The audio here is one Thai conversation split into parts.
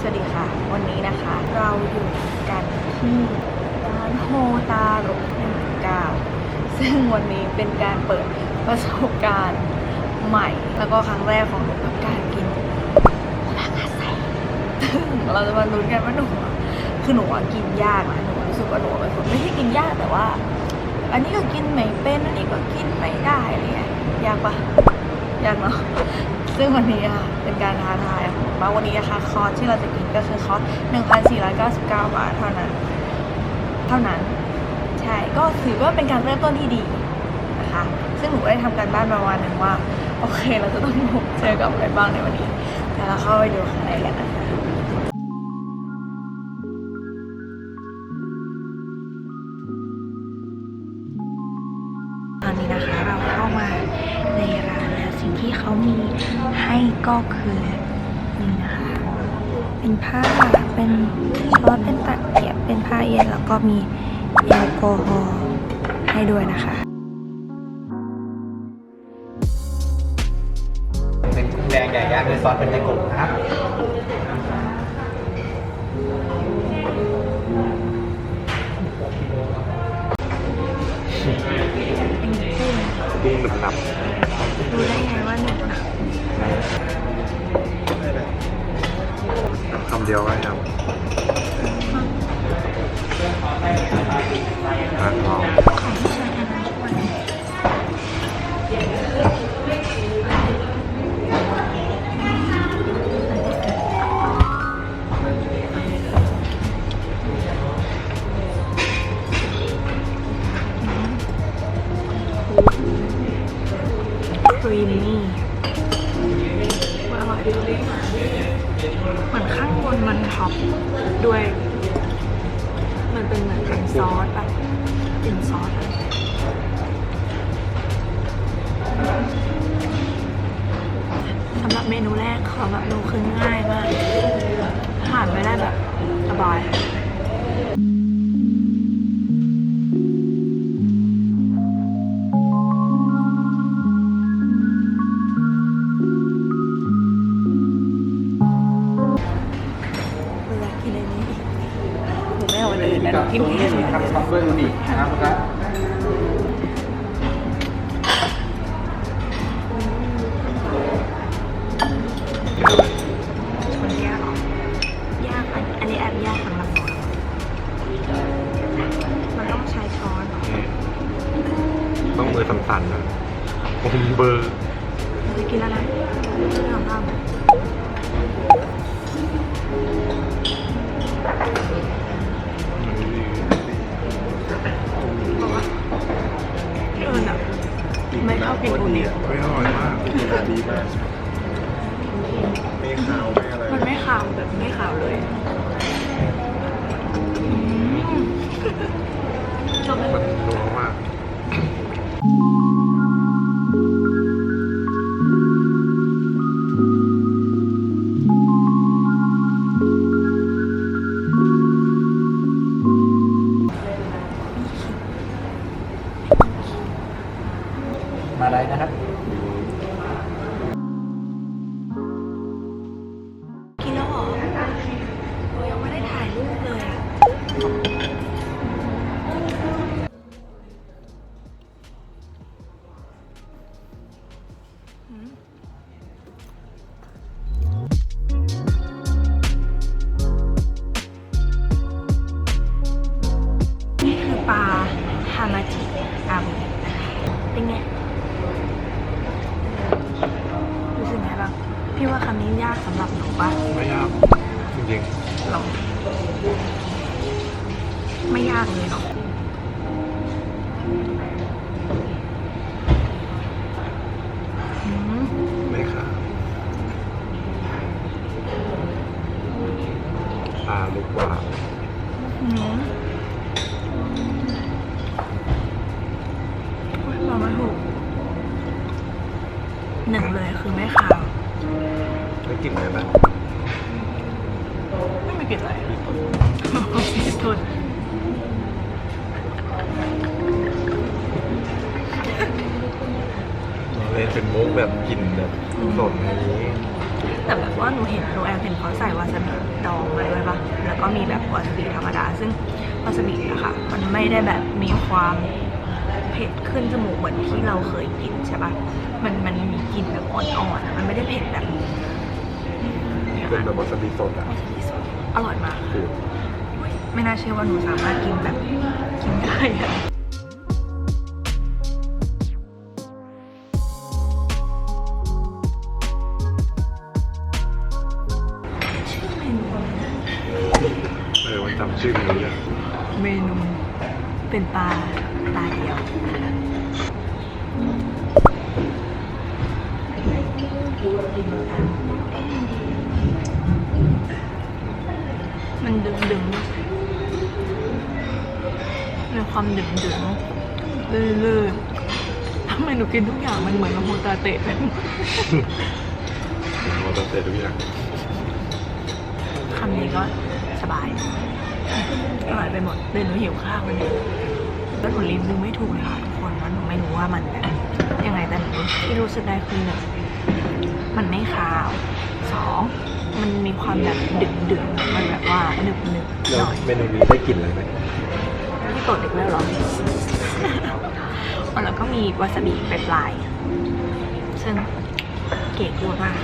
สวัสดีค่ะ วันนี้นะคะ เราอยู่กันที่ร้านโฮตาโรุหนึ่งเก้าซึ่งวันนี้เป็นการเปิดประสบการณ์ใหม่ แล้วก็ครั้งแรกของหนูกับการกินโอมากาเสะซึ่งเราจะมาลุ้นกันว่าหนูคือหนูกินยากนะหนูรู้สึกว่าหนูเป็นคนไม่ใช่กินยากแต่ว่า อันนี้ก็กินไม่เป็นอันนี้ก็กินไม่ได้อะไรเงี้ยยากปะยากเนาะซึ่งวันนี้อะเป็นการท้าทายของ มว่าวันนี้นะคะคอร์สที่เราจะกินก็คือคอร์ส1,499 บาทเท่านั้น เท่านั้น ใช่ก็ถือว่าเป็นการเริ่มต้นที่ดีนะคะ ซึ่งหนูได้ทำการบ้านประมาณหนึ่งว่า โอเค เราจะต้องเจอกับอะไรบ้างในวันนี้แต่เราเข้าไปดูข้างในกันนะคะตอนนี้นะคะเราเข้ามาในร้านแล้วสิ่งที่เขามีให้ก็คือ เป็นผ้า เป็นช้อนเป็นตะเกียบ เป็นผ้าเย็น แล้วก็มีแอลกอฮอล์ให้ด้วยนะคะ เป็นกุ้งแดงใหญ่ย่างด้วยซอสเป็นไทโกะนะครับเป็นกุ้งกุ้งหนึบหนับรู้ได้ไงว่าหนึ่งนะ คำเดียวก็ทำมาลองของ นูแรกของแบบหนูคือง่ายมาก ผ่านไปได้แบบสบายเวลากินอันนี้หนูไม่เอาอันอื่นนะหนูกินแค่นี้ ทำซอสเบอร์อูนิ ต้องมือสั่นๆนะอมเบอร์จะกินแล้วนะเรื่องของเราบอกว่าเออน่ะไม่ชอบกินอูนิไม่อร่อยมากดีมากไม่ขาวไม่อะไรมันไม่ขาวแบบไม่ขาวเลยชอบไหมมันนัวมาก ตาลึกกว่า แอบเห็นเขาใส่วาซาบิดองมาด้วยปะแล้วก็มีแบบวาซาบิธรรมดา ซึ่งวาซาบิอะค่ะ มันไม่ได้แบบมีความเผ็ดขึ้นจมูกเหมือนที่เราเคยกินใช่ปะมันมันมีกลิ่นแบบอ่อนๆอะมันไม่ได้เผ็ดแบบเนี่ยเป็นค่ะแบบวาซาบิสดอะวาซาบิสดอร่อยมากคืออุ๊ยไม่น่าเชื่อว่าหนูสามารถกินแบบกินได้อะ จำชื่อมันเลยเมนูเป็นปลาตาเดียวมันดึงดึงๆมีความดึงดึงๆลื่นๆทำไมหนูกินทุกอย่างมันเหมือนกับโฮตาเตะไปหมดวาซาบิทุกอย่างคำนี้ก็สบาย อร่อยไปหมดเดินหนูหิวข้าววันนี้แล้วหนูรีวิวไม่ถูกเลยค่ะทุกคนว่าหนูไม่รู้ว่ามันแบบยังไงแต่หนูที่รู้สึกได้คือหนึ่งมันไม่คาวสองมันมีความแบบดึงดึงๆมันแบบว่าหนึบหนึบๆหแล้วน่อยเมนูนี้ได้กลิ่นอะไรไหมที่ตดอีกแล้วเหรอแล้วก็มีวาซาบิปลายๆซึ่งเก๋กูดมาก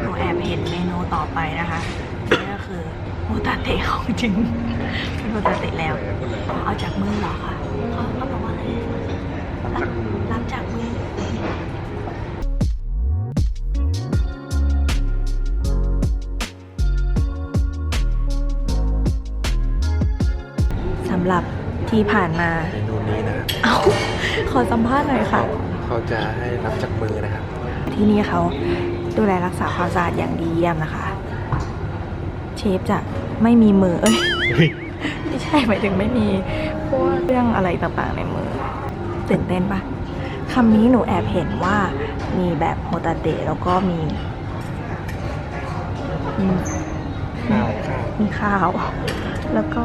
หนูแอบเห็นเมนูต่อไปนะคะนี่ก็คือโมตาเตะของจริงเป็นโมตาเตะแล้วเอาจากมือเหรอคะเขาเขาบอกว่าอะไรจากมือรับจากมือสำหรับที่ผ่านมาเมนูนี้นะครับเอาขอสัมภาษณ์หน่อยค่ะ เขาจะให้รับจากมือนะครับ ที่นี่เขาดูแลรักษาความสะอาดอย่างดีเยี่ยมนะคะ เชฟจะ ไม่มีมือเอ้ยไม่ใช่หมายถึงไม่มีพวกเรื่องอะไรต่างๆในมือตื่นเต้นปะคำนี้หนูแอบเห็นว่ามีแบบโฮตาเตะแล้วก็มีมีข้าวข้าวมีข้าวแล้วก็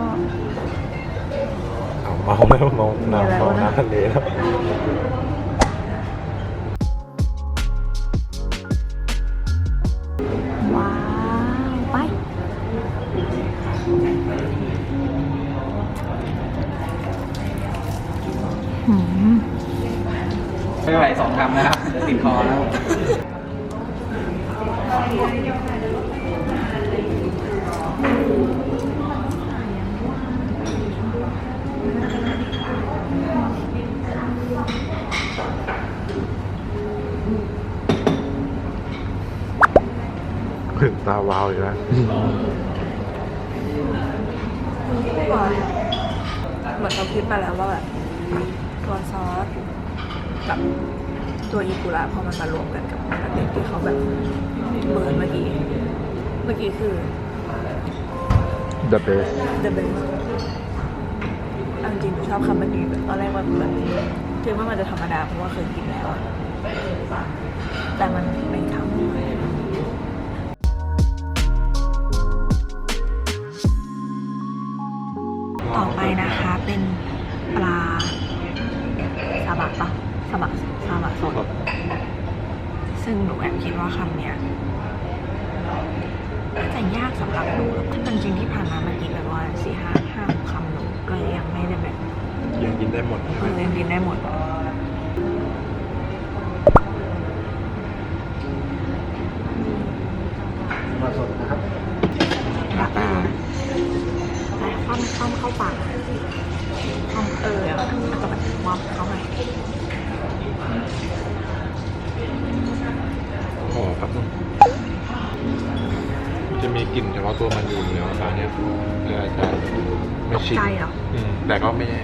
เอาเมาไม่เมามีน้ำอะไรเมาวะนะน้ำทะเลแล้วว้ องคำนะครับเดี๋ยวติดคอแล้วถึงตาวาวอยู่นะเหมือนเขาคิดมาแล้วว่าแบบตัวซอสกับ ตัวอีกุระพอมันมารวมกันกับปกติที่เขาแบบเบิร์นเมื่อกี้เมื่อกี้คือ The best the best เอาจริงๆหนูชอบคำเมื่อกี้แบบตอนแรกมันแบบคิดว่ามันจะธรรมดาเพราะว่าเคยกินแล้วอะแต่มันเป็นคำต่อไปนะคะเป็นปลาซาบะปะซาบะซาบะสด ซึ่งหนูแอบคิดว่าคำเนี้ยน่าจะยากสำหรับหนูถ้าเป็นจริงที่ผ่านมาเมื่อกี้แบบว่าสี่ห้าห้าหกคำหนูก็ยังไม่ได้แบบยังกินได้หมดใช่เอไหมอยังกินได้หมด ตัวมันอยู่แล้วร้านเนี้ยเออจะไม่ชินใจเหรอ อืมแต่ก็ไม่แย่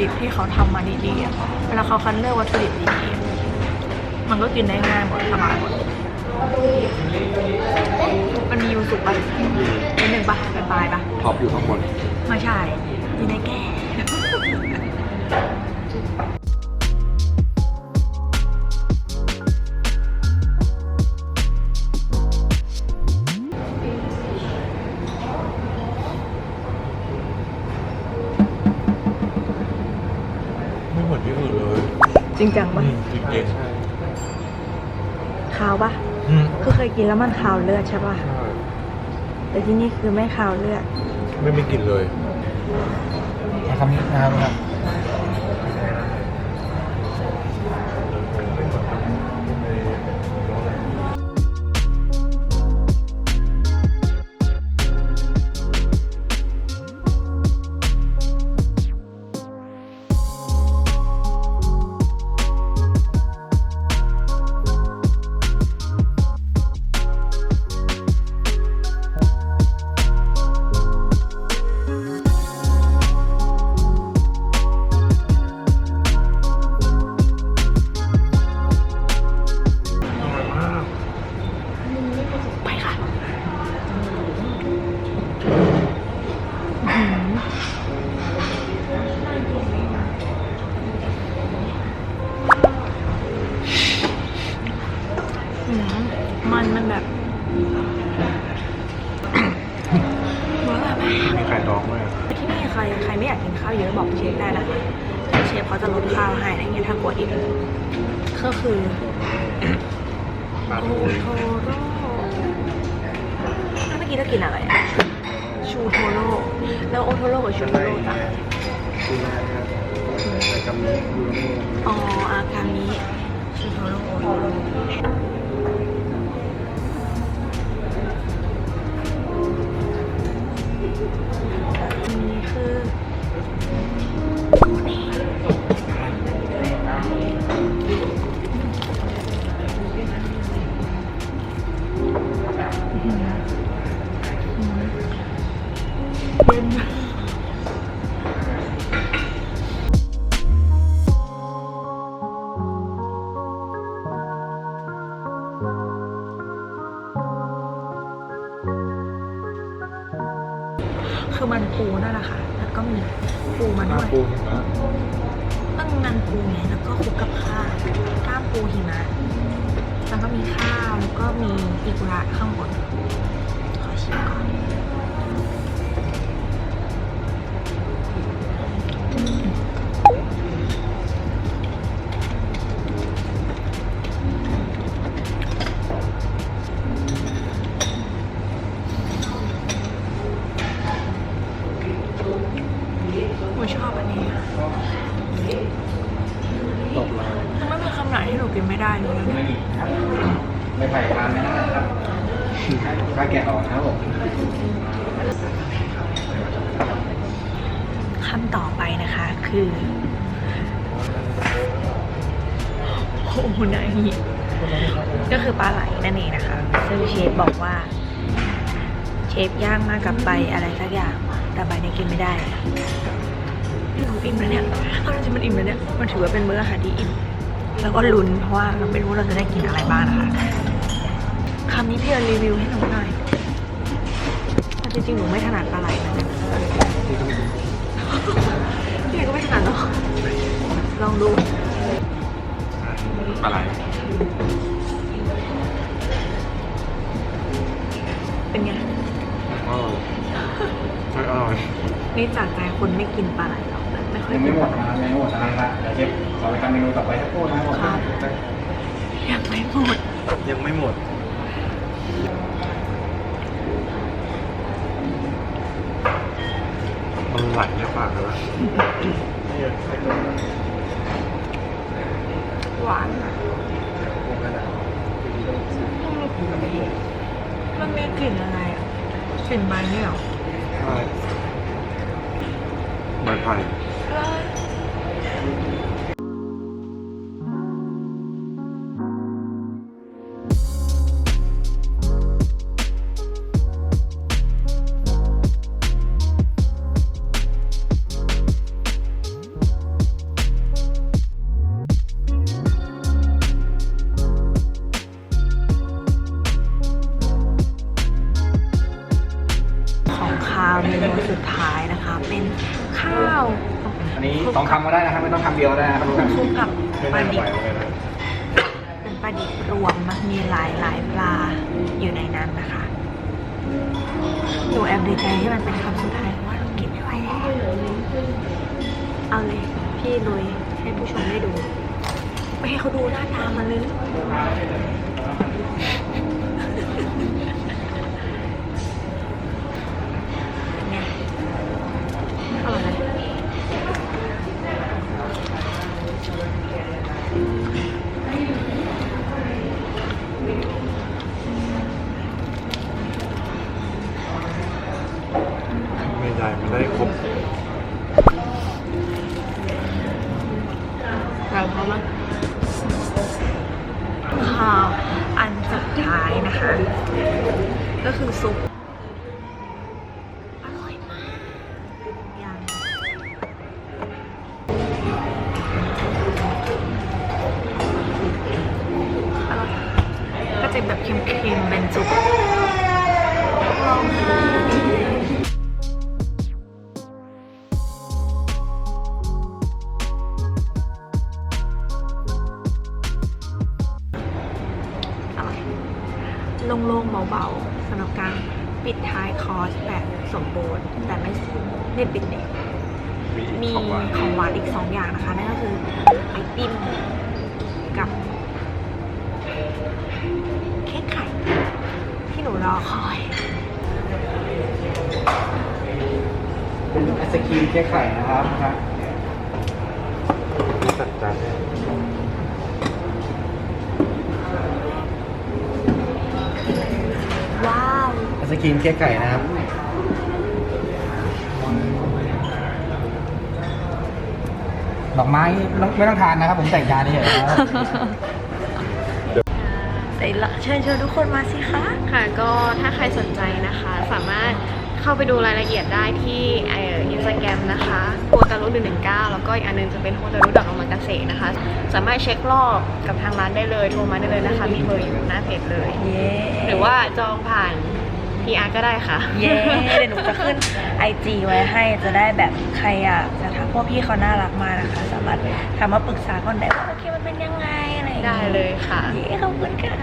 ดิบที่เขาทำมาดีๆอะเวลาเขาคัดเลือกวัตถุดิบดีๆอะมันก็กินได้ง่ายหมดสบายหมดมันมียูสุปะนิดหนึ่งปะปลายๆปะท็อปอยู่ข้างบนไม่ใช่อยู่ในแก้ จริงจังปะจริงจริงคาวปะอืมคือเคยกินแล้วมันคาวเลือดใช่ปะใช่แต่ที่นี่คือไม่คาวเลือด ไม่มีกลิ่นเลยคำนี้นะครับ อะไรเงี้ยถ้ากลัวอิ่มก็คือโอโทโร่เมื่อกี้เรากินอะไรอะชูโทโร่แล้วโอโทโร่กับชูโทโร่ต่างเงี้ยดูแลครับอะไรกำลังดูแลอ๋ออากามิชูโทโร่โอโทโร่นี่คือ คือ โอ้โหนาฮิก็คือปลาไหลนั่นเองนะคะ ซึ่งเชฟบอกว่า เชฟย่างมากับใบอะไรสักอย่าง แต่ใบเนี่ยกินไม่ได้หนูอิ่มแล้วเนี่ยเอาจริงมันอิ่มแล้วเนี่ยมันถือว่าเป็นมื้ออาหารที่อิ่ม แล้วก็ลุ้นเพราะว่าเราไม่รู้เราจะได้กินอะไรบ้างนะคะคำนี้พี่เอรีวิวให้หนูหน่อยแต่จริงๆหนูไม่ถนัดปลาไหลนะเนี่ยพี่เอกก็ ลองดูอะไรเป็นไงอร่อยไม่อร่อยนี่จากใจคนไม่กินปลาไหลหรอกแต่ไม่ค่อยยังกิไม่นหมดนะครับยังไม่หมดนะครับเดี๋ยวเชฟขอไปทำเมนูต่อไปสักครู่นะครับผมยังไม่หมดยังไม่หมดมันไหลในปากเลยวะ หวานมันมีกลิ่นอะไรอะกลิ่นใบเนี่ยเหรอใช่ใบไผ่ เมนูสุดท้ายนะคะ เป็นข้าวอันนี้สองคำก็ได้นะครับไม่ต้องคำเดียวก็ได้นะครับคลุกกับไม่ปลาน่าดิไหวบเลยนะเป็นปลาดิบรวมมันมีหลายหลายปลาอยู่ในนั้นนะคะหนูแอบดีใจที่มันเป็นคำสุดท้ายเพราะว่าหนูกินไม่ไหวแล้วเอาเลยพี่ลุยให้ผู้ชมได้ดูไปให้เขาดูหน้าตามันเลย นะคะนั่นก็คือไอติมกับเค้กไข่ที่หนูรอคอยเป็นไอศครีมเค้กไข่นะครับนะครับมีสัดจานให้ว้าวไอศครีมเค้กไก่นะครับ ดอกไม้ไม่ต้องทานนะครับ ผมแต่งจานนี่เฉยๆนะครับใส่ละเชิญชวนทุกคนมาสิคะ ค่ะก็ถ้าใครสนใจนะคะ สามารถเข้าไปดูรายละเอียดได้ที่เอินสตาแกรมนะคะโฮตารุหนึ่งหนึ่งเก้าแล้วก็อีกอันหนึงจะเป็นโฮตารุดอกออกมากาเกษตรนะคะ สามารถเช็ครอบกับทางร้านได้เลยโทรมาได้เลยนะคะ มีเบอร์อยู่หน้าเพจเลยเย้หรือว่าจองผ่าน PR ก็ได้ค่ะ เย้เดี๋ยวหนูจะขึ้นไอจีไว้ให้จะได้แบบใครอยากจะทัก พวกพี่เขาน่ารักมากนะคะ สามารถถามมาปรึกษาก่อนได้ว่าโอเคมันเป็นยังไงอะไรอย่างได้งี้เลยค่ะ เย้ขอบคุณค่ะ